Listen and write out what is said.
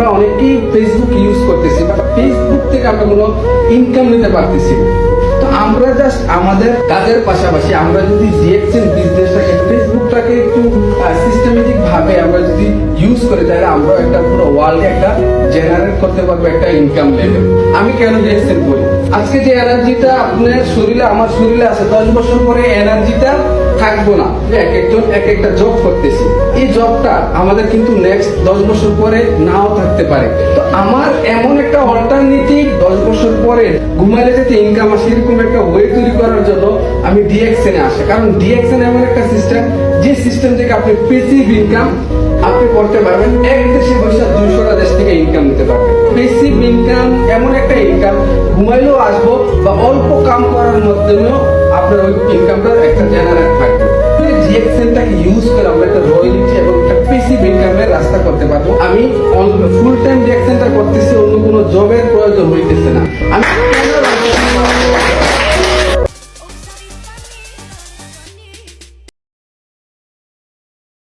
আমরা অনেকেই Facebook use করতেছি ফেসবুক থেকে আমরা কোনো ইনকাম নিতে পারতেছি তো আমরা জাস্ট আমাদের কাজের পাশাপাশি আমরা যদি ডিএক্সএন বিজনেসটাকে ফেসবুকটাকে একটু সিস্টেমেটিক ভাবে আমরা যদি করি তাহলে আমরা একটা পুরো ওয়ার্ল্ডে একটা জেনারেট করতে পারব, একটা ইনকাম লেভেল আমি কেন ডিএক্সএন করি আজকে যে এনার্জিটা আপনার শরীরে, আমার শরীরে আছে, দশ বছর পরে এনার্জিটা থাকব না। এক একজন, এক একটা জব করতেছি। এই জবটা আমাদের কিন্তু নেক্সট দশ বছর পরে নাও থাকতে পারে। তো আমার এমন একটা অল্টারনেটিভ দশ বছর পরে ঘুমাইলে যাতে ইনকাম আসে, এরকম একটা ওয়ে তৈরি করার জন্য আমি ডিএক্সএন এ আসে। কারণ ডিএক্সএন এমন একটা সিস্টেম যে সিস্টেম থেকে আপনি পেসিভ ইনকাম আপনি করতে পারবেন। এক দেশে বসে দুইশোটা দেশ থেকে ইনকাম নিতে পারবেন। পেসিভ ইনকাম এমন একটা ইনকাম ঘুমাইলেও আসব বা অল্প কাম করার মাধ্যমেও আপনার ওই ইনকামটা একটা জেনারেট থাকবে। জিএক্সএনটাকে ইউজ করে আমরা একটা রয়্যালিটি এবং একটা পেসিভ ইনকামের রাস্তা করতে পারব। আমি ফুল টাইম জিএক্সএনটা করতেছি, অন্য কোনো জবের প্রয়োজন হইতেছে না। আমি